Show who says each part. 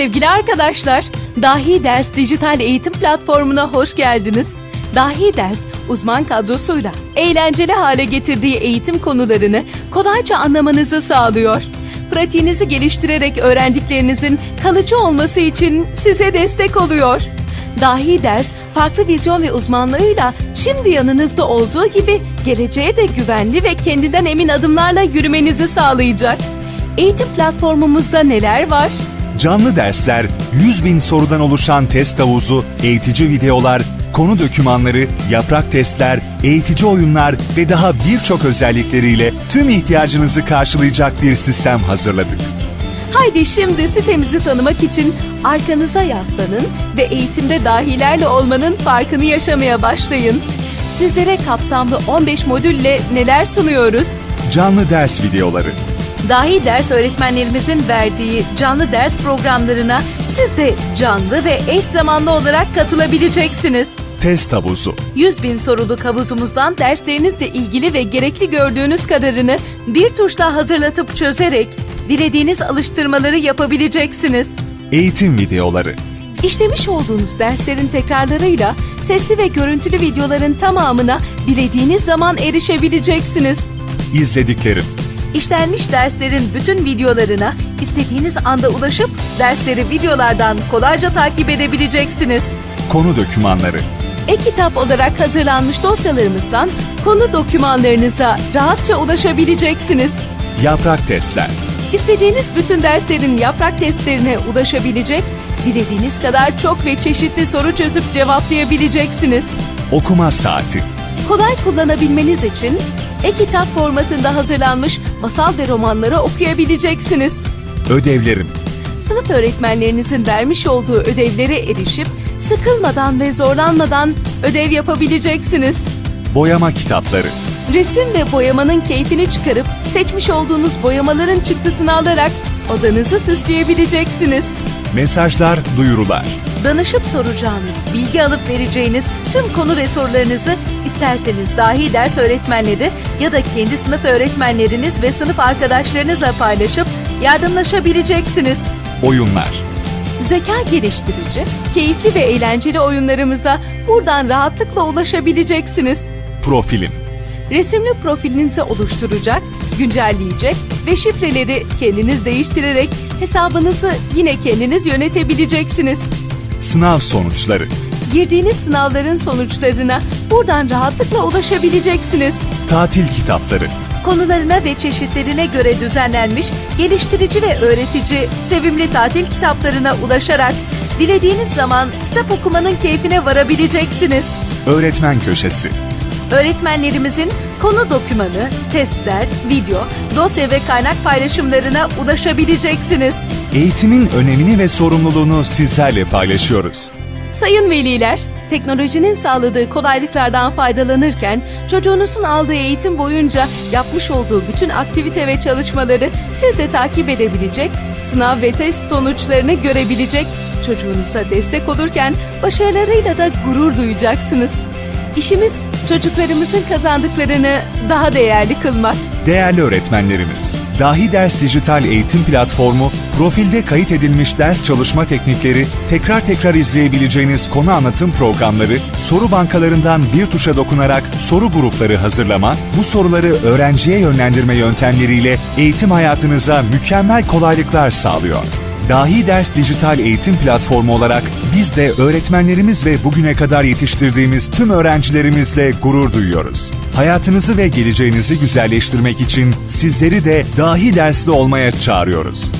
Speaker 1: Sevgili arkadaşlar, Dahi Ders dijital eğitim platformuna hoş geldiniz. Dahi Ders, uzman kadrosuyla eğlenceli hale getirdiği eğitim konularını kolayca anlamanızı sağlıyor. Pratiğinizi geliştirerek öğrendiklerinizin kalıcı olması için size destek oluyor. Dahi Ders, farklı vizyon ve uzmanlığıyla şimdi yanınızda olduğu gibi geleceğe de güvenli ve kendinden emin adımlarla yürümenizi sağlayacak. Eğitim platformumuzda neler var?
Speaker 2: Canlı dersler, 100 bin sorudan oluşan test havuzu, eğitici videolar, konu dokümanları, yaprak testler, eğitici oyunlar ve daha birçok özellikleriyle tüm ihtiyacınızı karşılayacak bir sistem hazırladık.
Speaker 1: Haydi şimdi sitemizi tanımak için arkanıza yaslanın ve eğitimde dahilerle olmanın farkını yaşamaya başlayın. Sizlere kapsamlı 15 modülle neler sunuyoruz?
Speaker 2: Canlı ders videoları,
Speaker 1: Dahi ders öğretmenlerimizin verdiği canlı ders programlarına siz de canlı ve eş zamanlı olarak katılabileceksiniz.
Speaker 2: test havuzu,
Speaker 1: 100 bin soruluk havuzumuzdan derslerinizle ilgili ve gerekli gördüğünüz kadarını bir tuşla hazırlatıp çözerek dilediğiniz alıştırmaları yapabileceksiniz.
Speaker 2: eğitim videoları,
Speaker 1: İşlemiş olduğunuz derslerin tekrarlarıyla sesli ve görüntülü videoların tamamına dilediğiniz zaman erişebileceksiniz.
Speaker 2: izlediklerim,
Speaker 1: İşlenmiş derslerin bütün videolarına istediğiniz anda ulaşıp dersleri videolardan kolayca takip edebileceksiniz.
Speaker 2: konu dokümanları,
Speaker 1: E-kitap olarak hazırlanmış dosyalarımızdan konu dokümanlarınıza rahatça ulaşabileceksiniz.
Speaker 2: yaprak testler,
Speaker 1: İstediğiniz bütün derslerin yaprak testlerine ulaşabilecek, dilediğiniz kadar çok ve çeşitli soru çözüp cevaplayabileceksiniz.
Speaker 2: okuma saati,
Speaker 1: Kolay kullanabilmeniz için e-kitap formatında hazırlanmış masal ve romanları okuyabileceksiniz.
Speaker 2: ödevlerim,
Speaker 1: Sınıf öğretmenlerinizin vermiş olduğu ödevlere erişip sıkılmadan ve zorlanmadan ödev yapabileceksiniz.
Speaker 2: boyama kitapları,
Speaker 1: Resim ve boyamanın keyfini çıkarıp seçmiş olduğunuz boyamaların çıktısını alarak odanızı süsleyebileceksiniz.
Speaker 2: mesajlar, duyurular,
Speaker 1: Danışıp soracağınız, bilgi alıp vereceğiniz tüm konu ve sorularınızı isterseniz dahi ders öğretmenleri ya da kendi sınıf öğretmenleriniz ve sınıf arkadaşlarınızla paylaşıp yardımlaşabileceksiniz.
Speaker 2: oyunlar,
Speaker 1: Zeka geliştirici, keyifli ve eğlenceli oyunlarımıza buradan rahatlıkla ulaşabileceksiniz.
Speaker 2: profilim,
Speaker 1: Resimli profilinizi oluşturacak, güncelleyecek ve şifreleri kendiniz değiştirerek hesabınızı yine kendiniz yönetebileceksiniz.
Speaker 2: Sınav sonuçları,
Speaker 1: Girdiğiniz sınavların sonuçlarına buradan rahatlıkla ulaşabileceksiniz.
Speaker 2: tatil kitapları,
Speaker 1: Konularına ve çeşitlerine göre düzenlenmiş, geliştirici ve öğretici, sevimli tatil kitaplarına ulaşarak dilediğiniz zaman kitap okumanın keyfine varabileceksiniz.
Speaker 2: öğretmen köşesi,
Speaker 1: Öğretmenlerimizin konu dokümanı, testler, video, dosya ve kaynak paylaşımlarına ulaşabileceksiniz.
Speaker 2: Eğitimin önemini ve sorumluluğunu sizlerle paylaşıyoruz.
Speaker 1: Sayın veliler, teknolojinin sağladığı kolaylıklardan faydalanırken çocuğunuzun aldığı eğitim boyunca yapmış olduğu bütün aktivite ve çalışmaları siz de takip edebilecek, sınav ve test sonuçlarını görebilecek, çocuğunuza destek olurken başarılarıyla da gurur duyacaksınız. İşimiz çocuklarımızın kazandıklarını daha değerli kılmak.
Speaker 2: Değerli öğretmenlerimiz, Dahi Ders Dijital Eğitim Platformu, profilde kayıt edilmiş ders çalışma teknikleri, tekrar tekrar izleyebileceğiniz konu anlatım programları, soru bankalarından bir tuşa dokunarak soru grupları hazırlama, bu soruları öğrenciye yönlendirme yöntemleriyle eğitim hayatınıza mükemmel kolaylıklar sağlıyor. Dahi Ders Dijital Eğitim Platformu olarak biz de öğretmenlerimiz ve bugüne kadar yetiştirdiğimiz tüm öğrencilerimizle gurur duyuyoruz. Hayatınızı ve geleceğinizi güzelleştirmek için sizleri de dahi dersli olmaya çağırıyoruz.